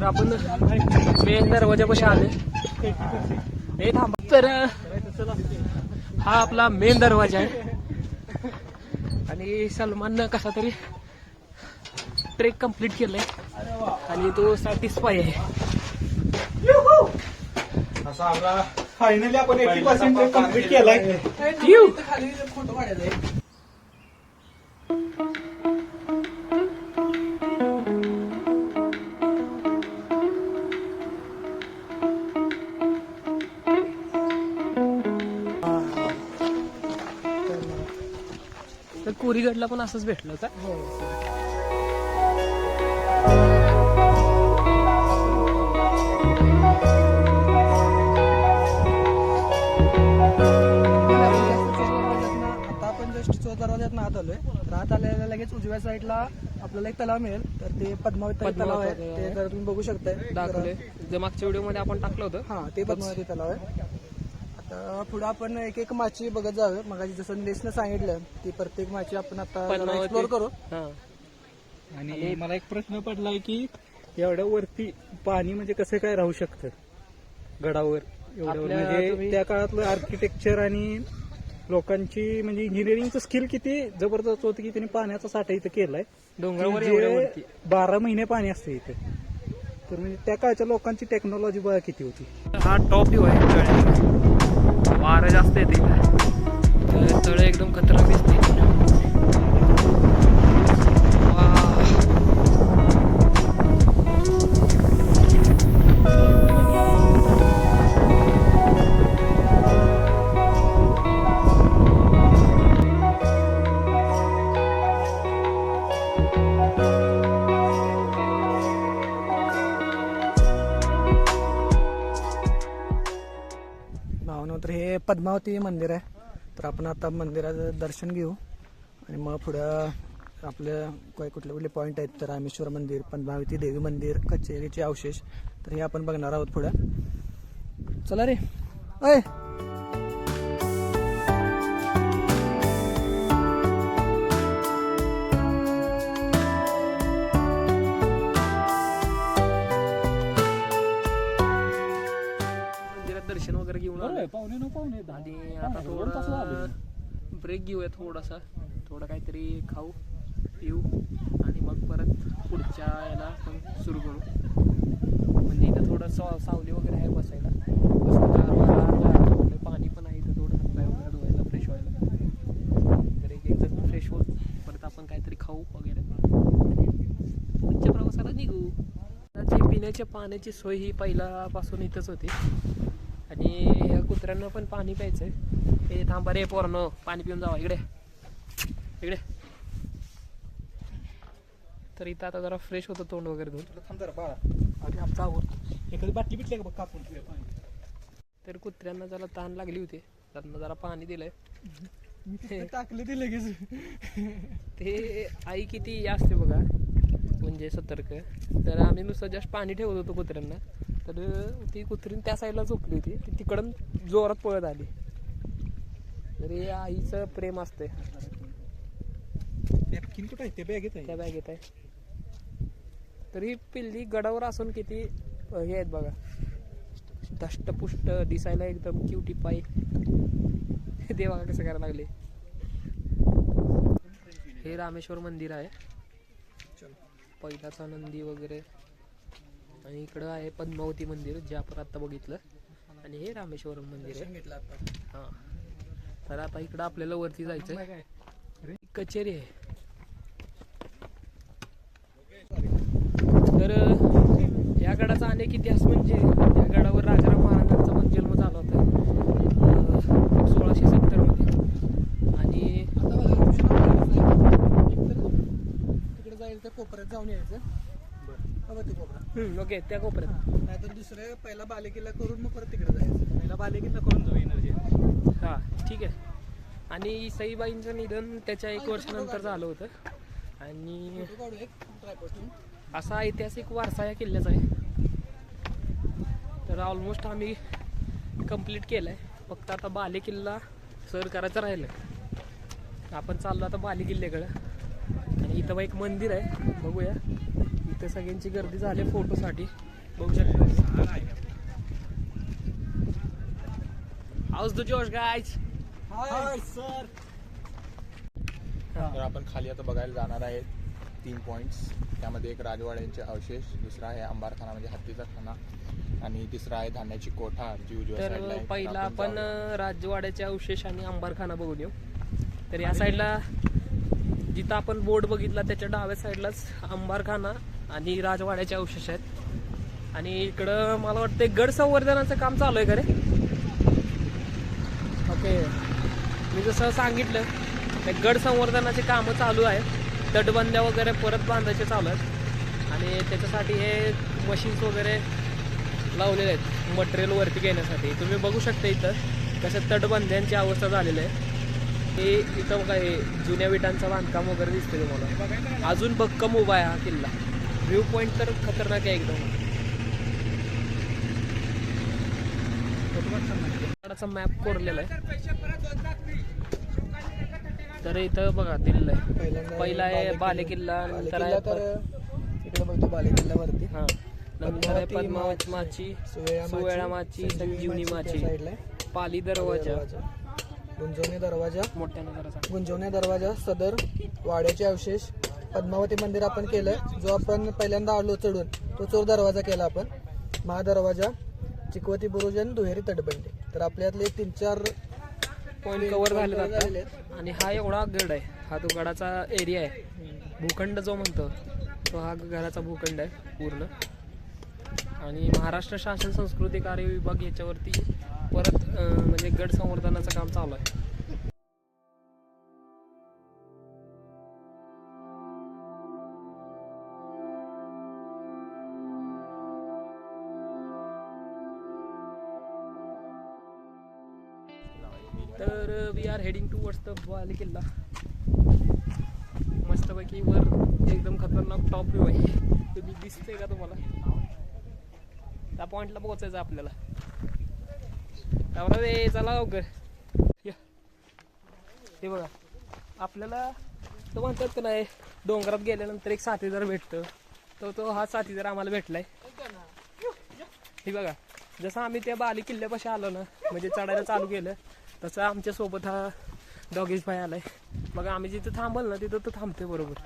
तर आपण मेन दरवाजापाशी आले हे थांबा. तर हा आपला मेन दरवाजा आहे. आणि सलमाननं कसा तरी ट्रेक कंप्लीट केलाय. आणि तो सॅटिस्फाय आहे. फायनली आपण एटी पर्सेंट कंप्लीट केलाय. कोरीगडला पण असंच भेटलं का आता आपण जस्ट चौदा दरवाज्यात आत आलोय. तर आत आलेल्या लगेच उजव्या साईडला आपल्याला एक तलाव मिळेल. तर ते पद्मावती तलाव आहे. ते. जर तुम्ही बघू शकताय. दाखवले जे मागच्या व्हिडिओमध्ये आपण टाकलं होतं. हा ते पद्मावती तलाव आहे. पुढे आपण एक एक माची बघत जाऊया. मग जसं नेसनं सांगितलं ती प्रत्येक माची आपण आता. एक्सप्लोर करू. हा. आणि मला एक प्रश्न पडलाय की एवढ्या वरती पाणी म्हणजे कसं काय राहू शकतं? गडावर. म्हणजे त्या काळातलं आर्किटेक्चर आणि लोकांची म्हणजे इंजिनिअरिंगचं स्किल किती जबरदस्त होतं की त्यांनी पाण्याचा साठा इथं केलाय. डोंगरावर की एवढ्या जे वरती. बारा महिने पाणी असते इथे. तर म्हणजे त्या काळच्या लोकांची टेक्नॉलॉजी बघा किती होती. हा टॉप व्ह्यू आहे. वारं जास्त येते. इथे तर एकदम खतरा दिसते पद्मावती मंदिर आहे. तर आपण आता मंदिराचं दर्शन घेऊ. आणि मग पुढं आपल्या काय कुठले कुठले पॉईंट आहेत तर रामेश्वर मंदिर पद्मावती देवी मंदिर कचेरीचे अवशेष. तर हे आपण बघणार आहोत पुढं. चला रे. अय! घेऊन आलो पाहुणे न पाहुणे आणि आता थोडं ब्रेक घेऊया थोडासा. थोडं काहीतरी खाऊ पिऊ आणि मग परत पुढच्या याला आपण सुरू करू. म्हणजे इथं थोडं सा सावली वगैरे आहे बसायला. मस्त गारवा आपलं पाणी पण आहे इथं थोडं हातपाय वगैरे धुवायला फ्रेश व्हायला. तर एक एक जण फ्रेश होत परत आपण काहीतरी खाऊ वगैरे. पुढच्या प्रवासाला निघू. त्याची पिण्याच्या पाण्याची सोय ही पहिल्यापासून इथंच होती. आणि या कुत्र्यांना पण पाणी प्यायचंय. हे थांबा रे पोरांनो पाणी पिऊन जावा. इकडे. इकडे. तर इथं आता जरा फ्रेश होतं तोंड वगैरे धुवून थांब जरा बाळा. आधी आमचा आवर. एखादी बाटली बिटली का बघ कापून? पाणी तर कुत्र्यांना जरा ताण लागली होती. त्यांना जरा पाणी दिलंय. टाकले ते लगेच. ते आई किती असते बघा. म्हणजे सतर्क. तर आम्ही नुसतं जस्ट पाणी ठेवत होतो कुत्र्यांना. तर ती कुत्री त्या साईडला झोपली होती. ती तिकडून जोरात पळत आली. तर आईचं प्रेम असते नॅपकिन कुठं आहे? ते बॅगेत त्या बॅगेत आहे. तरी पिल्ली गडावर असून किती अ, हे आहेत बघा. धष्टपुष्ट दिसायला एकदम क्युटी पाय ते बघा कसं करायला लागले? हे रामेश्वर मंदिर आहे. पहिलाचा नंदी वगैरे. आणि इकडं आहे पद्मावती मंदिर जे आपण आता बघितलं. आणि हे रामेश्वरम मंदिर आहे. आता. हा. तर आता इकडं आपल्याला वरती जायचं आहे कचेरी आहे. तर या गडाचा अनेक इतिहास म्हणजे या गडावर राजाराम महाराजांचा पण जन्म झाला होता. सोळाशे सत्तरमध्ये. आणि तिकडे त्या कोपऱ्यात जाऊन यायचं. बघा ते कोपरा. हम्म, ओके त्या कोपऱ्यात. नाहीतर दुसरे पहिला बालेकिल्ला करून मग परत तिकडे जायचं. पहिला बालेकिल्ला करून जाऊ एनर्जी हा ठीक आहे. आणि सईबाईंचं निधन त्याच्या एक वर्षानंतर झालं होतं. आणि फोटो काढू एक ट्रायपॉड असा ऐतिहासिक वारसा या किल्ल्याचा आहे. तर ऑलमोस्ट आम्ही कंप्लीट केलं आहे फक्त आता बाले किल्ला सर करायचं राहिलं आपण चाललो आता बाले किल्ल्याकडं आणि इथं बघा एक मंदिर आहे. बघूया. इथे सगळ्यांची गर्दी झाली फोटोसाठी. बघू शकता हाऊस द जोश गायज तर आपण खाली आता बघायला जाणार आहे तीन पॉईंट्स त्यामध्ये एक राजवाड्यांचे अवशेष दुसरा आहे अंबारखाना म्हणजे हत्तीचा खाना आणि तिसरा आहे धान्याची कोठा जी उजव्या तर साईडला आहे. पहिला आपण जाऊया. राजवाड्याचे अवशेष आणि अंबारखाना बघून येऊ. तर या साईडला जिथं आपण बोर्ड बघितला त्याच्या डाव्या साईडलाच अंबारखाना आणि राजवाड्याचे अवशेष आहेत. आणि इकडं मला वाटतं गड संवर्धनाचं काम चालू आहे का रे? ओके. मी जसं सांगितलं ते गड संवर्धनाचे कामं चालू आहेत. तटबंद्या वगैरे परत बांधायचे चालू आहेत. आणि त्याच्यासाठी हे मशीन्स वगैरे लावलेले आहेत मटेरियल वरती घेण्यासाठी. तुम्ही बघू शकता इथं कसं तटबंद्यांची अवस्था झालेली आहे. हे इथं बघा हे जुन्या विटांचं बांधकाम वगैरे दिसतं तुम्हाला. अजून भक्कम उभा आहे हा किल्ला. व्ह्यू पॉईंट तर खतरनाक आहे एकदम. मॅप कोरलेला आहे. तर इथं बघा दिलेलं आहे पहिला आहे बाले किल्ला नंतर आहे तर इकडे बघतो बाले किल्ल्यावरती हा. नंतर आहे पद्मावती माची सुवेळा माची संजीवनी माची. पाली दरवाजा. गुंजवणे दरवाजा. सांग. गुंजवणे दरवाजा सदर वाड्याचे अवशेष पद्मावती मंदिर आपण केलं जो आपण पहिल्यांदा आलो चढून तो चोर दरवाजा केला आपण. महादरवाजा चिकवती बुरुज आणि दुहेरी तटबंदी. तर आपल्यातले तीन चार पॉईंट कव्हर झाले जातात आणि हा एवढा गड आहे. हा तो गडाचा एरिया आहे. भूखंड जो म्हणतो तो हा गडाचा भूखंड आहे पूर्ण. आणि महाराष्ट्र शासन संस्कृती कार्य विभाग याच्यावरती परत म्हणजे गड संवर्धनाचं काम चालू आहे. We are heading towards the वाली किल्ला मस्तपैकी वर एकदम खतरनाक टॉप व्ह्यू आहे. तुम्ही दिसते का तुम्हाला? त्या पॉईंटला पोहोचायचं आपल्याला. त्यामुळे रे चला लवकर. ते हे बघा आपल्याला तो म्हणतात का नाही डोंगरात गेल्यानंतर एक साथीदार भेटतं. तो तो हा साथीदार आम्हाला भेटलाय. हे बघा जसं आम्ही त्या बाली किल्ल्यापाशी आलो ना म्हणजे चढायला चालू केलं तसं आमच्यासोबत हा डॉगेश भाई आलाय. मग आम्ही जिथं थांबल ना तिथं तो थांबते बरोबर.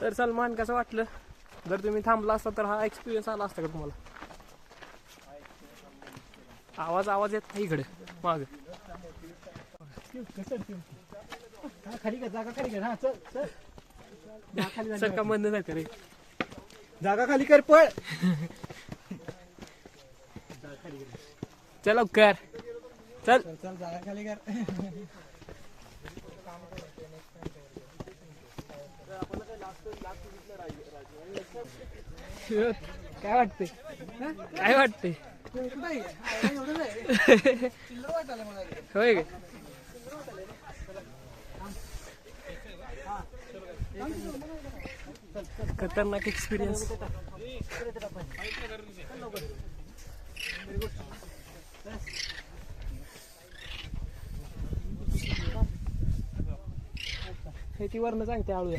तर सलमान कसं वाटलं? जर तुम्ही थांबला असता तर हा एक्सपिरियन्स आला असता का तुम्हाला? आवाज आवाज येत नाही इकडे. माग. खाली घे जागा खाली घे हा चल चल. जागा खाली झाली. सरका बंद जाते रे? जागा खाली कर पळ. चल चल. चल चल जागा खाली कर. काय वाटते काय वाटते होय का खतरनाक एक्सपिरियन्स हे ती वरनं सांगते आळूया.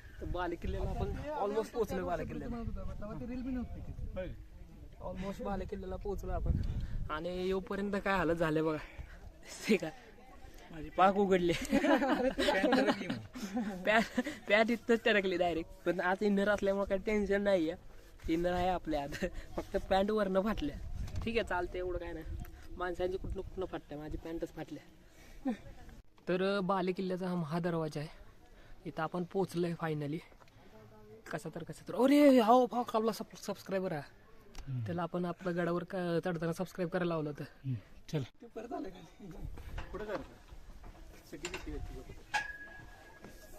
आहे. तर बाले किल्ल्याला आपण ऑलमोस्ट पोहोचलो बाले किल्ल्याला. ऑलमोस्ट बाले किल्ल्याला पोहोचलो आपण. आणि येऊपर्यंत काय हालत झाले बघा. ते का माझी पाक उघडले. पॅट पॅट इथंच टरकली डायरेक्ट पण आज इनर असल्यामुळे काही टेन्शन नाही आहे इनर आहे आपल्या आत. फक्त पॅन्ट वरनं फाटल्या. ठीक आहे चालते एवढं काय नाही. माणसांची कुठनं कुठनं फाटल्या माझी पॅन्टच फाटल्या. तर बाले किल्ल्याचा हा महादरवाजा आहे. इथं आपण पोचलोय फायनली कसा तर कसा तर. अरे हो भाऊ आपला सबस्क्रायबर आहे. त्याला आपण आपल्या गडावर का- चढताना सबस्क्राईब करायला लावलं होतं. चल.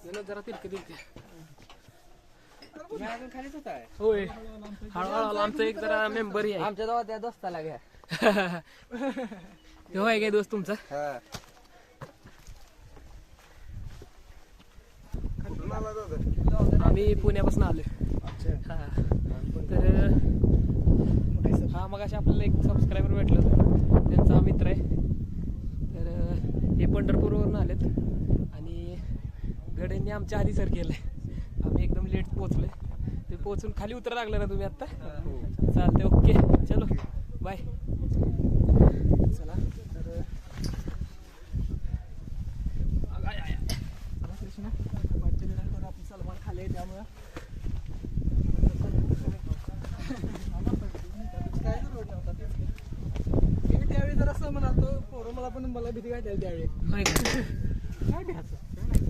यानं जरा तिरके तिरके. होय. हळूहळू आमचं एक जरा मेंबर आहे. आमच्या गावात त्या दोस्ताला घ्या. हो आहे काय दोस्त तुमचा. आम्ही पुण्यापासून आलोय. हा. तर हा मग आपल्याला एक सबस्क्रायबर भेटलं होतं. त्यांचा हा मित्र आहे. तर हे पंढरपूरवरून आलेत. आणि गड्यांनी आमच्या आधी सर केलंय. आम्ही एकदम लेट पोहोचलोय. ते पोहोचून खाली उतर लागलं ना तुम्ही आता चालते ओके. चलो. बाय चला तर आय, आय, आय. चला, कृष्णा. वाटतं निदान करू आपण सलमान खाली आहे त्यामुळं काय रोड नव्हता तेच की. मी त्यावेळी जर असं म्हणालो पोरं मला पण मला भीती वाटेल त्यावेळी होय का? काय घ्यायचं काय नाही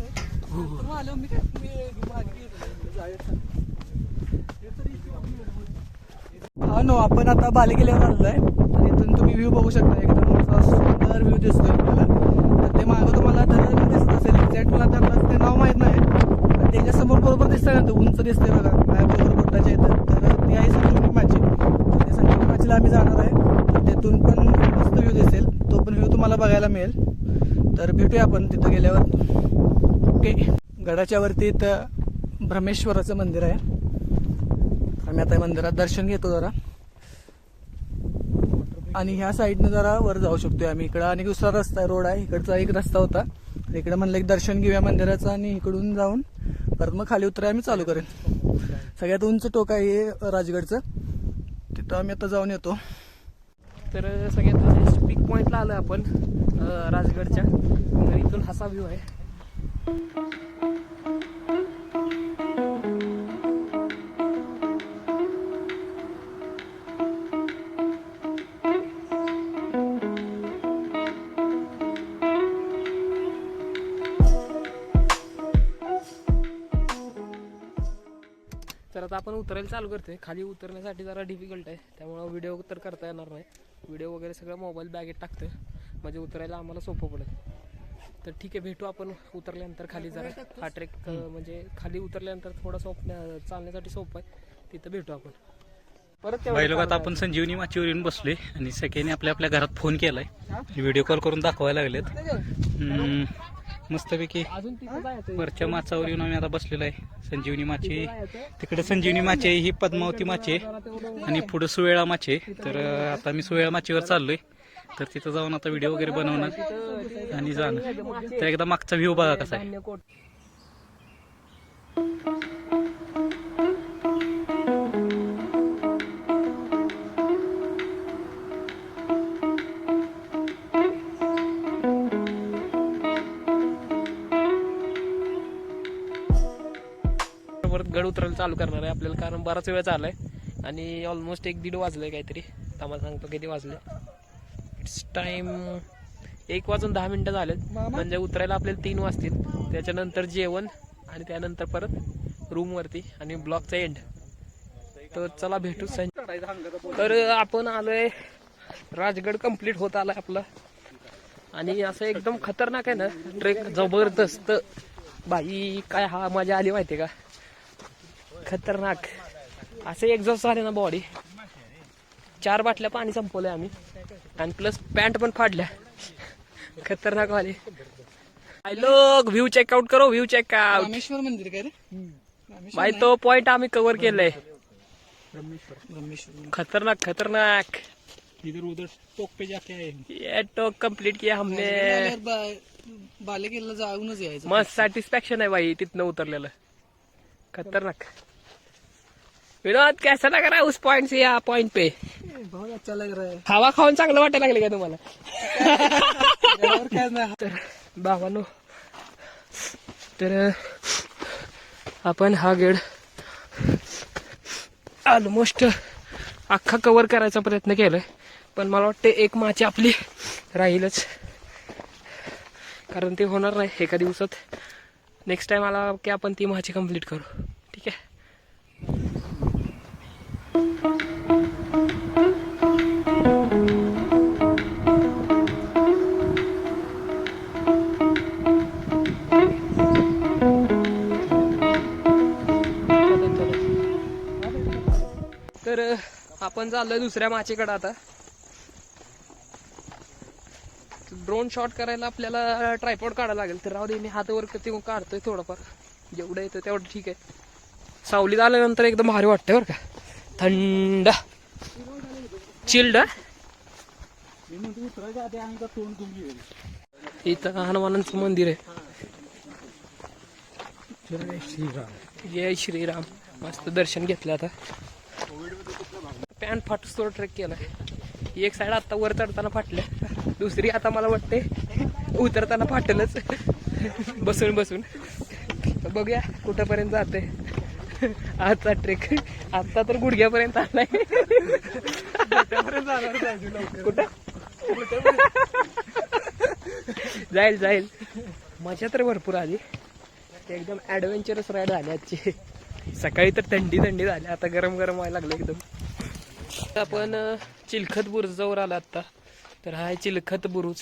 होत. तर मग आलो मी काय? मी मागे गेलो. जाऊया. हे तरी हा नो आपण आता बालेकिल्ल्यावर आलेलो आहे आणि इथून तुम्ही व्ह्यू बघू शकता. एकदम असा सुंदर व्ह्यू दिसतोय आपल्याला. तर ते मागं तुम्हाला धरण दिसत असेल. एक्झॅक्ट मला धरणाचं ते नाव माहीत नाही. पण त्याच्यासमोर बरोबर दिसतंय ना ते. उंच दिसतंय बघा. माझ्या बरोबर बोटाच्या येतं तर ती आहे संजीवनी माझी तर त्या संजीवनी माझीला आम्ही जाणार आहे. तर तिथून पण मस्त व्ह्यू दिसेल. तो पण व्ह्यू तुम्हाला बघायला मिळेल. तर भेटूया आपण तिथं गेल्यावर. ओके गडाच्या वरती इथं ब्रह्मेश्वराचं मंदिर आहे. आम्ही आता या मंदिरात दर्शन घेतो जरा. आणि ह्या साईडनं जरा वर जाऊ शकतोय आम्ही. इकडं आणि दुसरा रस्ता आहे रोड आहे. इकडचा एक रस्ता होता. इकडे म्हणलं एक दर्शन घेऊया मंदिराचं आणि इकडून जाऊन परत मग खाली उतराय आम्ही चालू करेन. सगळ्यात उंच टोक आहे राजगडचं. तिथं आम्ही आता जाऊन येतो. तर सगळ्यात हायस्ट पिक पॉईंटला आलो आपण राजगडच्या. तर इथून हसा व्ह्यू आहे. आपण उतरायला चालू करते खाली उतरण्यासाठी जरा डिफिकल्ट आहे. त्यामुळं व्हिडिओ तर करता येणार नाही. व्हिडिओ वगैरे सगळं मोबाईल बॅगेत टाकतं म्हणजे उतरायला आम्हाला सोपं पडेल. तर ठीक आहे भेटू आपण उतरल्यानंतर खाली जरा. हा ट्रेक म्हणजे खाली उतरल्यानंतर थोडा सोप चालण्यासाठी सोपं आहे. तिथं भेटू आपण. परत आता आपण संजीवनी माचीवर येऊन बसलोय आणि सगळ्यांनी आपल्या आपल्या घरात फोन केलाय. व्हिडिओ कॉल करून दाखवायला लागलेत. मस्तपैकी वरच्या माचावर येऊन आम्ही आता बसलेलो आहे. संजीवनी माची. तिकडे संजीवनी माची आहे ही पद्मावती माची आहे. आणि पुढे सुवेळा माची आहे. तर आता मी सुवेळा माचीवर चाललोय. तर तिथं जाऊन आता व्हिडिओ वगैरे बनवणार. आणि जाणार. तर एकदा मागचा व्ह्यू बघा कसा आहे. गड उतरायला चालू करणार आहे आपल्याला कारण बराच वेळ चाललाय. आणि ऑलमोस्ट एक दीड वाजलंय काहीतरी. आम्हाला सांगतो किती वाजले. इट्स टाइम एक वाजून दहा मिनिटं झालेत. म्हणजे उतरायला आपल्याला तीन वाजतील. त्याच्यानंतर जेवण आणि त्यानंतर परत रूम वरती आणि ब्लॉकचा एंड तर चला भेटू. तर आपण आलोय. राजगड कंप्लीट होत आलाय आपला. आणि असं एकदम खतरनाक आहे ना ट्रेक जबरदस्त. बाई काय हा मजा आली माहिती का? खतरनाक. असं एक्झॉस्ट झाले ना बॉडी चार बाटल्या पाणी संपवलंय आम्ही. आणि प्लस पॅन्ट पण फाडल्या. खतरनाक वाले. आय लोक व्ह्यू चेकआउट करो व्ह्यू चेकआउट रामेश्वर मंदिर काय रे? भाई तो पॉइंट आम्ही कव्हर केलंय. खतरनाक खतरनाक. इधर उधर टोक पे जाके आए. ये तो कंप्लीट किया हमने. बालेकिल्ला जाऊनच यायचं. मस्त सॅटिस्फॅक्शन आहे भाई तिथनं उतरलेलं. खतरनाक. विनोद कैसा लग रहा है उस पॉइंट से या पॉइंट पे? बहुत अच्छा लग रहा है। हवा खाऊन चांगलं वाटायला लागले का तुम्हाला? तर भावानो तर आपण हा गेड ऑलमोस्ट अख्खा कव्हर करायचा प्रयत्न केलाय. पण मला वाटतं एक माची आपली राहीलच. कारण ते होणार नाही एका दिवसात. नेक्स्ट टाइम आला की आपण ती माची कंप्लीट करू ठीक आहे तर आपण चाललोय दुसऱ्या माचेकडे आता. ड्रोन शॉट करायला आपल्याला ट्रायपॉड काढायला लागेल. तर राहू दे मी हातावर ते काढतोय थोडंफार. जेवढं येतं तेवढं ठीक आहे. सावलीत आल्यानंतर एकदम भारी वाटतंय बरं का. थंड. चिल्ड इथं हनुमानांचं मंदिर आहे. जय श्रीराम. मस्त दर्शन घेतलं आता. पॅन्ट फाटूस तो ट्रेक केला. एक साईड आता वर चढताना फाटल्या दुसरी आता मला वाटते उतरताना फाटलच. बसून बसून. बघूया कुठंपर्यंत जाते आजचा ट्रेक आता तर गुडघ्यापर्यंत आलाय. कुठं? जाईल जाईल. मजा तर भरपूर आली. एकदम ॲडव्हेंचरस राईड झाली आजची. सकाळी तर थंडी थंडी झाली. आता गरम गरम व्हायला लागलं एकदम. आपण चिलखत बुरुजावर आला आता तर हा आहे चिलखत बुरुज.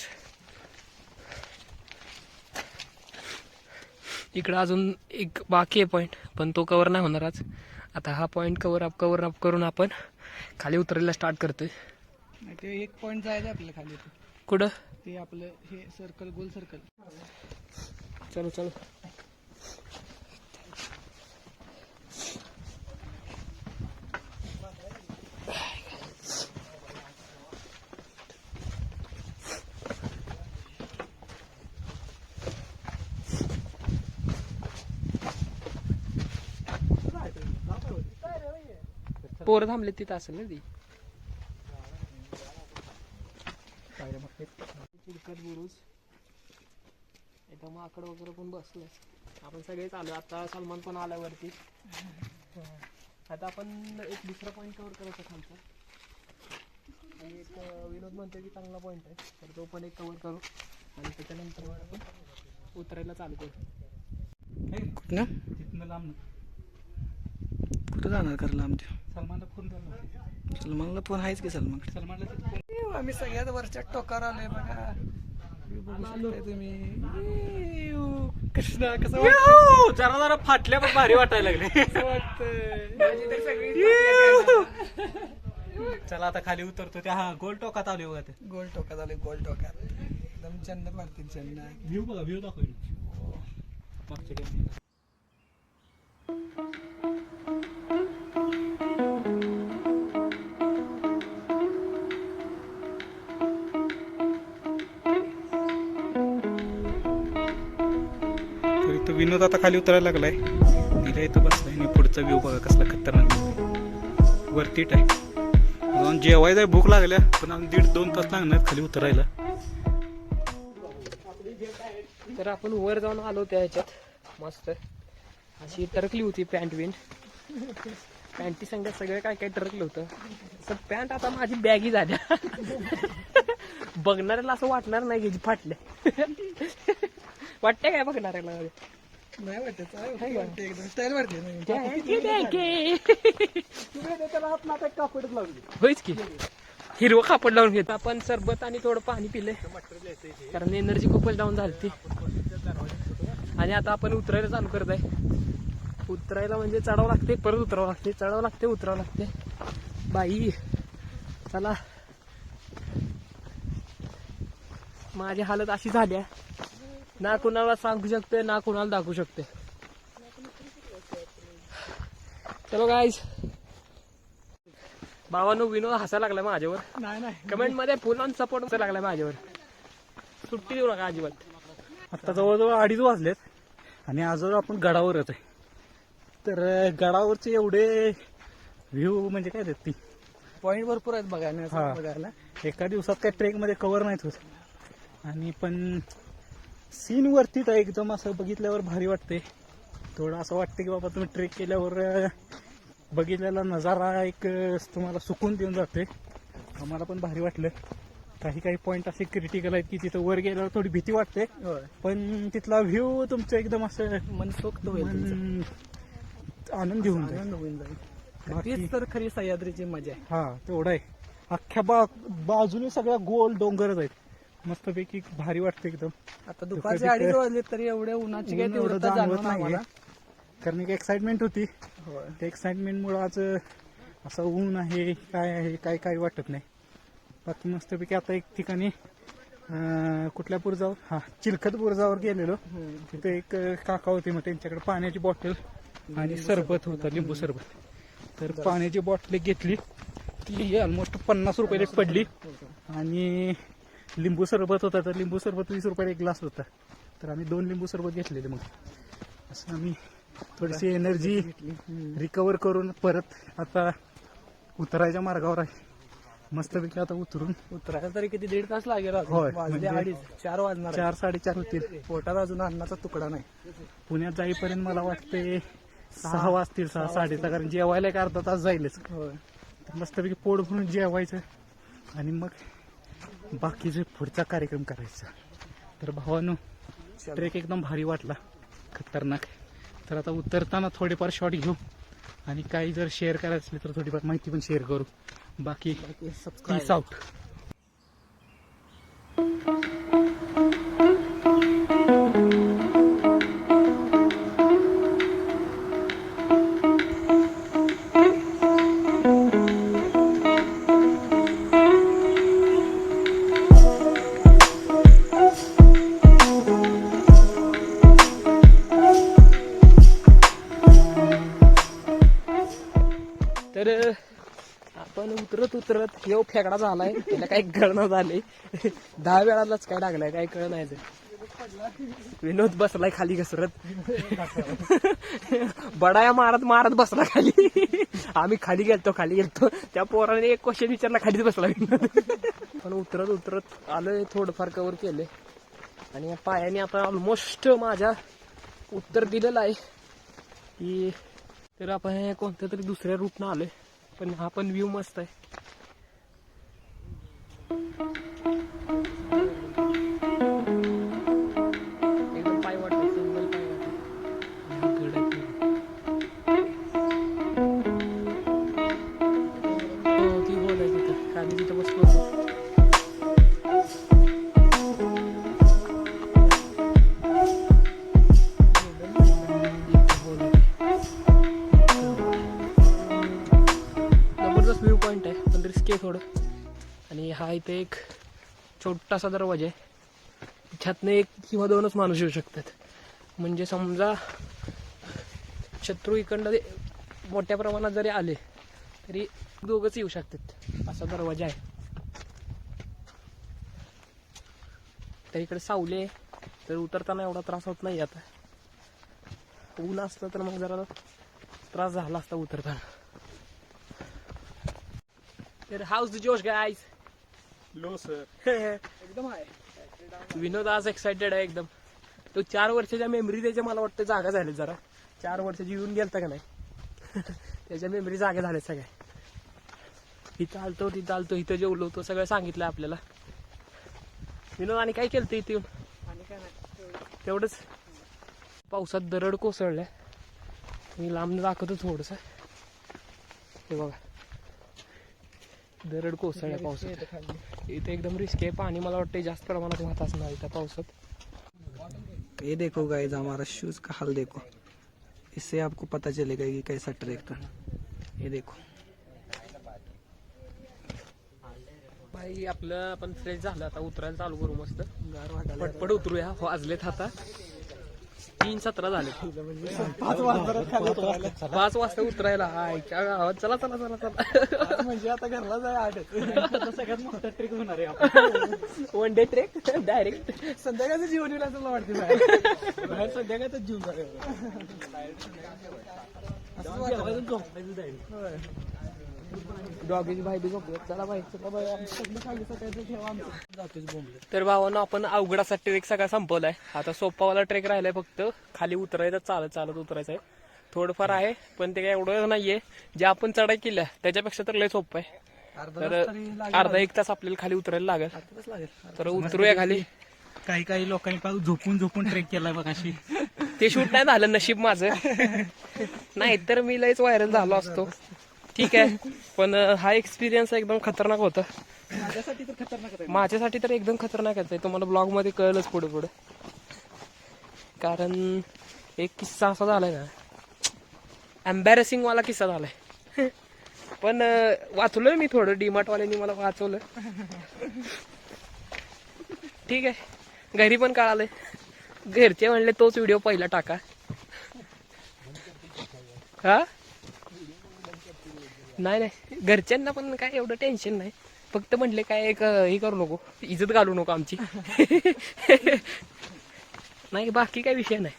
इकडं अजून एक बाकी आहे पॉईंट पण तो कवर नाही होणार आज. आता हा point cover up cover up करून आपण खाली उतरायला स्टार्ट करतोय. ते एक पॉईंट जायचं आपल्या खाली. कुठं? ते आपलं हे सर्कल गोल सर्कल चलो चलो. पोरं थांबले तिथं असेल ना ती. बुरुज. इथं माकड वगैरे पण बसले. आपण सगळेच आलो आता सलमान पण आल्यावरती. आता आपण एक दुसरा पॉईंट कव्हर करायचा खालचा आणि एक विनोद म्हणतो की चांगला पॉईंट आहे. तर तो पण एक कव्हर करू. आणि त्याच्यानंतर उतरायला चालू करू. कुठं तिथनं लांब ना. कुठं जाणार करायला आमच्या? सलमानला फोन झाला सलमानला फोन आहेच की सलमानकडे? सलमानला तिथं फोन. आम्ही सगळ्यात वरच्या टोकावर आलोय बघा. View बघू शकताय तुम्ही. View. कृष्णा कसं वाटतं जरा जरा फाटल्या पण भारी वाटायला लागले. चला आता खाली उतरतो त्या हा गोल टोकात आले बघा ते. गोल टोकात आलोय गोल टोकात. एकदम जन्नत वाटते जन्नत व्ह्यू बघा व्ह्यू दाखव मागच्या परत आता खाली उतरायला लागलाय. तिला इथं बसलाय आणि पुढचा व्ह्यू बघा कसला खतरनाक वरती आहे. वरतीट आहे भूक लागल्या पण आम्ही दीड दोन तास लागणार खाली उतरायला. तर आपण वर जाऊन आलो त्या ह्याच्यात. मस्त. अशी टरकली होती पॅन्ट विंट पॅन्टी संग सगळं काय काय टरकलं होतं. तर पॅन्ट आता माझी बॅगी झाल्या. बघणाऱ्याला असं वाटणार नाही की फाटल्या. वाटते काय बघणाऱ्याला? नाही वाटत. आहे का? वाटते एकदम स्टाईल वाटते होईच की. हिरवं कापड लावून घेतो. आपण सरबत आणि थोडं पाणी पिले कारण एनर्जी खूपच डाऊन झाली ती आणि आता आपण उतरायला चालू करत आहे उतरायला म्हणजे चढावं लागते परत उतरावं लागते चढावं लागते उतरावं लागते बाई चला. माझी हालत अशी झाली आहे. ना कुणाला सांगू शकते ना कुणाला दाखवू शकते. चलो गाईज भावानो विनोद हसायला लागलाय माझ्यावर. नाही नाही. कमेंटमध्ये फुल ऑन सपोर्ट करायला लागलाय माझ्यावर. सुट्टी देऊ नका अजिबात. आता जवळजवळ अडीच वाजलेत आणि आजवर आपण गडावरच आहे. तर गडावरचे एवढे व्ह्यू म्हणजे काय देत ती? पॉईंट भरपूर आहेत बघायला हा. बघायला. एका दिवसात काय ट्रेकमध्ये कव्हर नाहीत होत. आणि पण सीन वरतीच आहे एकदम असं बघितल्यावर भारी वाटते थोडं असं वाटतं की बाबा तुम्ही ट्रेक केल्यावर बघितलेला नजारा एक तुम्हाला सुकून देऊन जाते आम्हाला पण भारी वाटलं. काही काही पॉईंट असे क्रिटिकल आहेत की तिथं वर गेल्यावर थोडी भीती वाटते. पण तिथला व्ह्यू तुमचं एकदम असं मनसोक्त होईल आनंद घेऊन जाईल. आनंद होऊन जाईल. तर खरी सह्याद्रीची मजा आहे. हा तेवढं आहे. अख्ख्या बा बाजूने सगळ्या गोल डोंगरच आहेत. मस्तपैकी भारी वाटतं एकदम. आता दुपारचे अडीच वाजले तरी एवढे उन्हाची काही ऊन एवढं तीव्रता जाणवत जाणवत नाहीये. नाही कारण एक एक्साइटमेंट होती. त्या एक्साइटमेंटमुळे आज असं ऊन आहे काय आहे काय काय वाटत नाही. बाकी मस्तपैकी आता एक ठिकाणी अं, कुठल्या पुरजावर? हा चिलखत पुरजावर गेलेलो. तिथे एक अं, काका होते मग त्यांच्याकडे पाण्याची बॉटल आणि सरबत होतं लिंबू सरबत. तर पाण्याची बॉटल एक घेतली. ती ऑलमोस्ट पन्नास रुपयाला पडली. आणि लिंबू सरबत होता तर लिंबू सरबत वीस रुपयाला एक ग्लास होता. तर आम्ही दोन लिंबू सरबत घेतलेले मग. असं आम्ही थोडीशी एनर्जी रिकवर करून परत आता उतरायच्या मार्गावर आहे. मस्तपैकी आता उतरून उतरायला तरी किती दीड तास लागेल अजून. होय, वाजले म्हणजे- अडीच चार वाजणार चार साडेचार होतील. आहे. पोटात अजून अन्नाचा तुकडा नाही. पुण्यात जाईपर्यंत मला वाटते सहा वाजतील सहा साडेसहा कारण जेवायला एक अर्धा तास जाईलच. होय. तर मस्तपैकी पोट भरून जेवायचं. आणि मग बाकीचे पुढचा कार्यक्रम करायचा. तर भावानो ट्रेक एकदम भारी वाटला. खतरनाक तर आता उतरताना थोडेफार शॉट घेऊ. आणि काही जर शेअर करायचं असले तर थोडीफार माहिती पण शेअर करू. बाकी पीस आउट फेकडा झालाय त्याला काही कळणं झाले दहा वेळालाच काय लागलाय काय कळ नाही ते. विनोद बसलाय खाली घसरत. बडाया मारत मारत बसला खाली. आम्ही खाली गेलतो खाली गेलतो. त्या पोराने एक क्वेश्चन विचारला खालीच बसला विनोद. पण उतरत उतरत आलोय थोडंफार कवर केले आणि या पायाने आता ऑलमोस्ट माझ्या उत्तर दिलेलं आहे की तर आपण कोणत्या तरी दुसऱ्या रूटनं आलोय. पण हा पण व्ह्यू मस्त आहे. छोटासा दरवाजा आहे. त्यातनं एक किंवा दोनच माणूस येऊ शकतात. म्हणजे समजा शत्रू इकडनं मोठ्या प्रमाणात जरी आले तरी दोघंच येऊ शकतात. असा दरवाजा आहे. तर इकडे सावले तर उतरताना एवढा त्रास होत नाही आता. ऊन असतं तर मग जरा त्रास झाला असता उतरताना. तर हाऊस जोश गाईज लो सर एकदम आहे. विनोद आज एक्साइटेड आहे एकदम. तो चार वर्षाच्या मेमरी त्याच्या मला वाटतं जागा झाल्या जरा. चार वर्षाची येऊन गेलता का नाही? त्याच्या मेमरी जागा झाल्या सगळ्या. इथं आलतो तिथं आलतो इथं जेवलो होतो सगळं सांगितलं आपल्याला. विनोद आणि काय केलं इथे येऊन? आणि काय नाही. तेवढंच. पावसात दरड कोसळल्या. मी लांब दाखवतो थोडस. हे बघा. दरड कोसळल्या पावसात. इथे एकदम रिस्क आहे. पाणी मला वाटतं जास्त प्रमाणात वाहत असणार त्या पावसात. ये देखो गाइस हमारा शूज का हाल देखो. इससे आपको पता चलेगा कि कैसा ट्रैक था ये देखो. भाई आपलं आपण फ्रेश झालं. आता उतरायला चालू करू मस्त. पटपट उतरूया. वाजलेत आता. तीन सतरा झाले. पाच वाजता. पाच वाजता उतरायला. हाय क्या गावात? चला चला चला चला. म्हणजे आता घरला जाय आठ. सगळ्यात मोठा ट्रेक होणार आहे. वन डे ट्रेक डायरेक्ट संध्याकाळचं जीवन येईल असं वाटतं बाहेर. संध्याकाळचं जीवन झालं तर भावानं आपण अवघडाचा ट्रेक सगळा संपवलाय. आता सोपावाला ट्रेक राहिलाय फक्त. खाली उतरायचं चालत चालत उतरायचं आहे थोडंफार आहे पण ते काय एवढं नाहीये. जे आपण चढाई केल्या त्याच्यापेक्षा तर लय सोपं आहे. तर. अर्धा एक तास आपल्याला खाली उतरायला लागेल. तर उतरूया खाली. काही काही लोकांनी झोपून झोपून ट्रेक केलाय बघ अशी. ते शूट नाही झालं नशीब माझं. नाही तर मी लयच व्हायरल झालो असतो. ठीक आहे. पण हा एक्सपिरियन्स एकदम खतरनाक होता. माझ्यासाठी तर खतरनाक आहे. माझ्यासाठी तर एकदम खतरनाकच आहे. तुम्हाला ब्लॉगमध्ये कळलंच पुढे पुढे. कारण एक किस्सा असा झालाय ना. एम्बॅरेसिंग वाला किस्सा झालाय. पण अं, वाचलोय मी थोडं. डीमार्ट वाल्यांनी मला वाचवलं. ठीक आहे. घरी पण कळालंय. घरचे म्हणले तोच व्हिडिओ पहिला टाका. हा? नाही नाही. घरच्यांना पण काय एवढं टेन्शन नाही. फक्त म्हटले काय एक हे करू नको. इज्जत घालू नको आमची. नाही बाकी काय विषय नाही.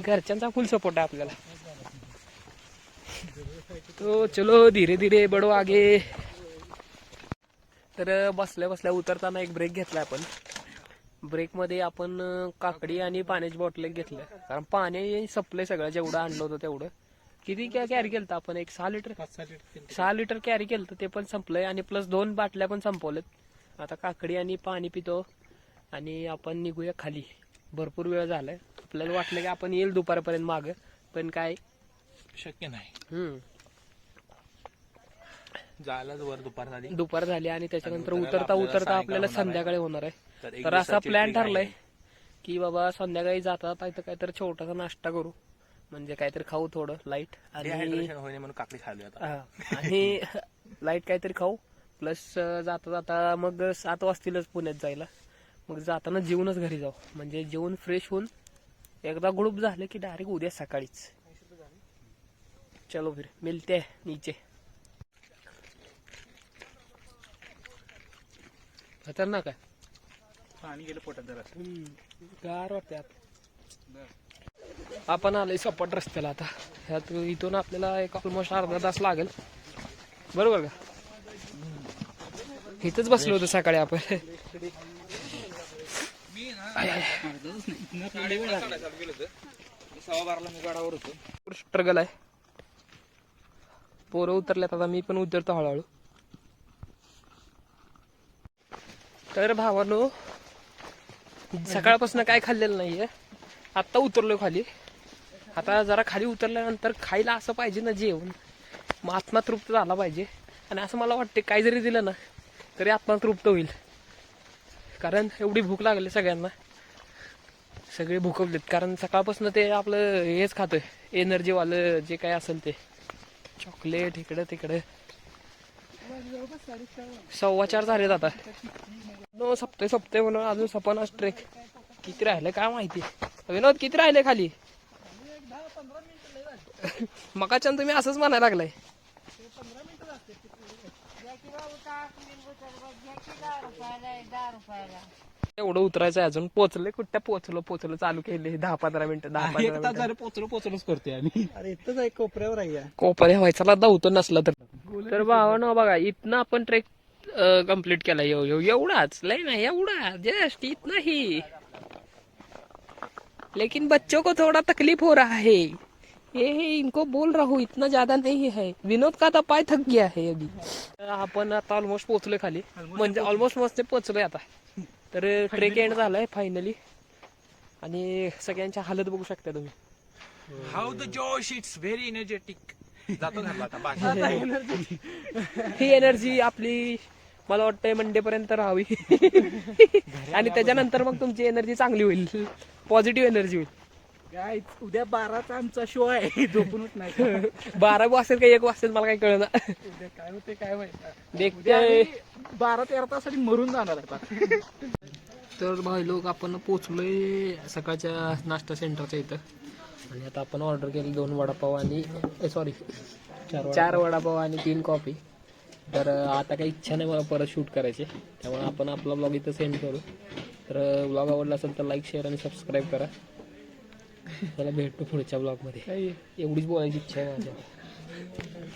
घरच्यांचा फुल सपोर्ट आहे आपल्याला. तो चलो धीरे धीरे बडो आगे. तर बसल्या बसल्या उतरताना एक ब्रेक घेतला आपण. ब्रेकमध्ये आपण काकडी आणि पाण्याची बॉटल घेतलं कारण पाणी सप्लाय सगळं. जेवढं आणलं होतं तेवढं. किती कॅरी केलं होतं आपण? एक सहा लिटर? सहा लिटर कॅरी केलं होतं ते पण संपलंय. आणि प्लस दोन बाटल्या पण संपवल्यात. आता काकडी आणि पाणी पितो आणि आपण निघूया खाली. भरपूर वेळ झालाय. आपल्याला वाटलं की आपण येईल दुपारपर्यंत माग पण काय? शक्य नाही. हम्म. जायलाच वर दुपार झाली. दुपार झाली आणि त्याच्यानंतर आणि उतरायला उतरता आपल्याला उतरता सायंकाळ आपल्याला होणार आहे. संध्याकाळी होणार आहे. तर एक तर असा दिवसाची प्लॅन trip आहे. ठरलाय की बाबा संध्याकाळी जाता जाता इथं काहीतरी छोटासा नाश्ता करू. म्हणजे काहीतरी खाऊ थोडं लाइट आणि डिहायड्रेशन म्हणून काकडी आता हा, आणि लाइट काहीतरी खाऊ. प्लस जाता जाता मग सात वाजतीलच पुण्यात जायला. मग जाताना जेवूनच घरी जाऊ. म्हणजे जेवून फ्रेश होऊन एकदा ग्रुप झाले की डायरेक्ट उद्या सकाळीच. चलो फिर मिलते हैं नीचे. खतरनाक आहे. पाणी गेलं पोटात जरा गार वाटते आत. आपण आलोय सपाट रस्त्याला आता. ह्यात इथून आपल्याला एक ऑलमोस्ट अर्धा तास लागेल. बरोबर का? इथंच बसलो होतो सकाळी आपण. स्ट्रगल आहे. पोरं उतरल्यात आता मी पण उतरतो हळूहळू. तर भावानो सकाळपासून काय खाल्लेलं नाहीये. आता उतरलोय खाली. आता जरा खाली उतरल्यानंतर खायला असं पाहिजे ना जेवण. मग आत्मा तृप्त झाला पाहिजे. आणि असं मला वाटते काय जरी दिलं ना तरी आत्मा तृप्त होईल. कारण एवढी भूक लागली सगळ्यांना. सगळे भुकवलेत. कारण सकाळपासून ते आपलं हेच खातं एनर्जीवालं जे काय असेल ते. चॉकलेट इकडं तिकडं. सव्वा चार झालेत आता. नो सप्ते सप्ते म्हणून अजून सपना ट्रेक किती राहिले काय माहिती. विनोद किती राहिले खाली? मकाच्यान तुम्ही असंच म्हणायला लागलाय. एवढं उतरायचं आहे अजून. पोचले कुठं? पोचलो पोचलो. चालू केले दहा पंधरा मिनिटं दहा पंधरा एक तास मिनिटं. झालं पोचलो पोचलोच करतोय आम्ही. अरे इथंच आहे कोपऱ्यावर आहे या. कोपऱ्या व्हायचा धावतो नसला तर. तर भावानो बघा इथनं आपण ट्रेक कंप्लीट केला. यो यो एवढाच. लय नाही एवढा. जस्ट इतना ही. लेकिन बच्चों को थोड़ा तकलीफ हो रहा है. ये है इनको बोल रहा हूँ इतना ज्यादा नहीं है। विनोद का आता पाय थक गया है अभी। आपण आता ऑलमोस्ट पोहोचलोय खाली. म्हणजे ऑलमोस्ट मस्त पोहोचलोय आता. तर ट्रेक एंड झालाय फायनली आणि सगळ्यांच्या हालत बघू शकता तुम्ही. How the josh it's very energetic he energy आपली मला वाटतंय मंडे पर्यंत राहावी. आणि त्याच्यानंतर मग तुमची एनर्जी चांगली होईल. पॉझिटिव्ह एनर्जी होईल. काय उद्या बाराचा आमचा शो आहे. झोपून नाही बारा वाजता का? एक वाजता मला काही कळलं उद्या काय होते काय माहिती देखते. बारा तेरा तासाठी मरून जाणार आता. तर भाई लोक आपण पोचलोय सकाळच्या नाश्ता सेंटरच्या इथं. आणि आता आपण ऑर्डर केली दोन वडापाव आणि सॉरी चार वडापाव. आणि तीन कॉफी तर अं, आता काही इच्छा नाही मला परत शूट करायची. त्यामुळे आपण आपला ब्लॉग इथं सेंड करू. तर ब्लॉग आवडला असेल तर लाईक शेअर आणि सबस्क्राईब करा. मला भेटतो पुढच्या ब्लॉगमध्ये. एवढीच बोलायची इच्छा आहे माझ्या.